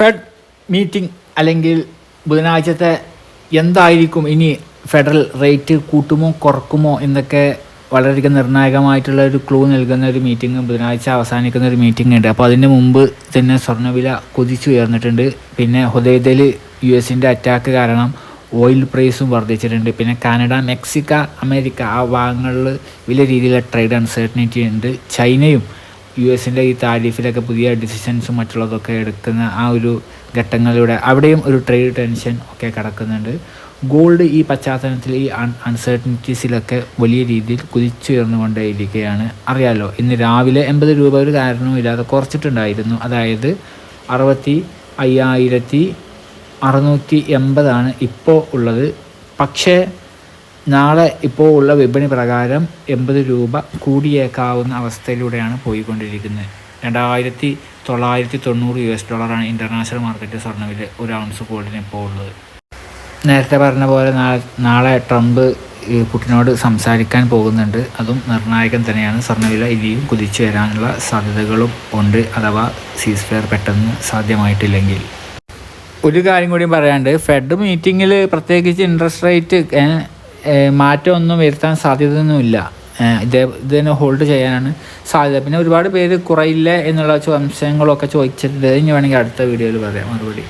Fed meeting അല്ലെങ്കിൽ ബുധനാഴ്ചത്തെ എന്തായിരിക്കും ഇനി ഫെഡറൽ റേറ്റ് കൂട്ടുമോ കുറക്കുമോ എന്നൊക്കെ വളരെയധികം നിർണായകമായിട്ടുള്ള ഒരു ക്ലൂ നൽകുന്ന ഒരു മീറ്റിംഗ് ബുധനാഴ്ച അവസാനിക്കുന്ന ഒരു മീറ്റിംഗ് ഉണ്ട്. അപ്പോൾ അതിന് മുമ്പ് തന്നെ സ്വർണവില കുതിച്ചുയർന്നിട്ടുണ്ട് പിന്നെ ഹുദൈദയിൽ യു എസിന്റെ അറ്റാക്ക് കാരണം ഓയിൽ പ്രൈസും വർദ്ധിച്ചിട്ടുണ്ട്. പിന്നെ കാനഡ മെക്സിക്ക അമേരിക്ക ആ ഭാഗങ്ങളിൽ വലിയ രീതിയിലുള്ള ട്രേഡ് അൺസർട്ടനിറ്റി ഉണ്ട്. ചൈനയും യു എസിന്റെ ഈ താരിഫിലൊക്കെ പുതിയ ഡിസിഷൻസും മറ്റുള്ളതൊക്കെ എടുക്കുന്ന ആ ഒരു ഘട്ടങ്ങളിലൂടെ അവിടെയും ഒരു ട്രേഡ് ടെൻഷൻ ഒക്കെ കിടക്കുന്നുണ്ട്. ഗോൾഡ് ഈ പശ്ചാത്തലത്തിൽ ഈ അൺ അൺസർട്ടനിറ്റീസിലൊക്കെ വലിയ രീതിയിൽ കുതിച്ചുയർന്നുകൊണ്ടേയിരിക്കുകയാണ്. അറിയാലോ ഇന്ന് രാവിലെ എൺപത് രൂപ ഒരു കാരണവുമില്ലാതെ കുറച്ചിട്ടുണ്ടായിരുന്നു. അതായത് അറുപത്തി അയ്യായിരത്തി അറുന്നൂറ്റി എൺപതാണ് ഇപ്പോൾ ഉള്ളത്. പക്ഷേ നാളെ ഇപ്പോൾ ഉള്ള വിപണി പ്രകാരം എൺപത് രൂപ കൂടിയേക്കാവുന്ന അവസ്ഥയിലൂടെയാണ് പോയിക്കൊണ്ടിരിക്കുന്നത്. രണ്ടായിരത്തി തൊള്ളായിരത്തി തൊണ്ണൂറ് യു എസ് ഡോളറാണ് ഇന്റർനാഷണൽ മാർക്കറ്റ് സ്വർണവില ഒരു ഔൺസ് ഗോൾഡിന് ഇപ്പോൾ ഉള്ളത്. നേരത്തെ പറഞ്ഞ പോലെ നാളെ നാളെ ട്രംപ് പുട്ടിനോട് സംസാരിക്കാൻ പോകുന്നുണ്ട്. അതും നിർണായകം തന്നെയാണ്. സ്വർണവില ഇനിയും കുതിച്ചു വരാനുള്ള സാധ്യതകളും ഉണ്ട്. അഥവാ സീസ് ഫെയർ പെട്ടെന്ന് സാധ്യമായിട്ടില്ലെങ്കിൽ. ഒരു കാര്യം കൂടി പറയാണ്ട് ഫെഡ് മീറ്റിങ്ങിൽ പ്രത്യേകിച്ച് ഇൻട്രസ്റ്റ് റേറ്റ് മാറ്റമൊന്നും വരുത്താൻ സാധ്യതയൊന്നുമില്ല. ഇതേ ഇത് തന്നെ ഹോൾഡ് ചെയ്യാനാണ് സാധ്യത. പിന്നെ ഒരുപാട് പേര് കുറയില്ല എന്നുള്ള സംശയങ്ങളൊക്കെ ചോദിച്ചിട്ടുണ്ട്. ഇനി വേണമെങ്കിൽ അടുത്ത വീഡിയോയിൽ പറയാം. മറുപടി.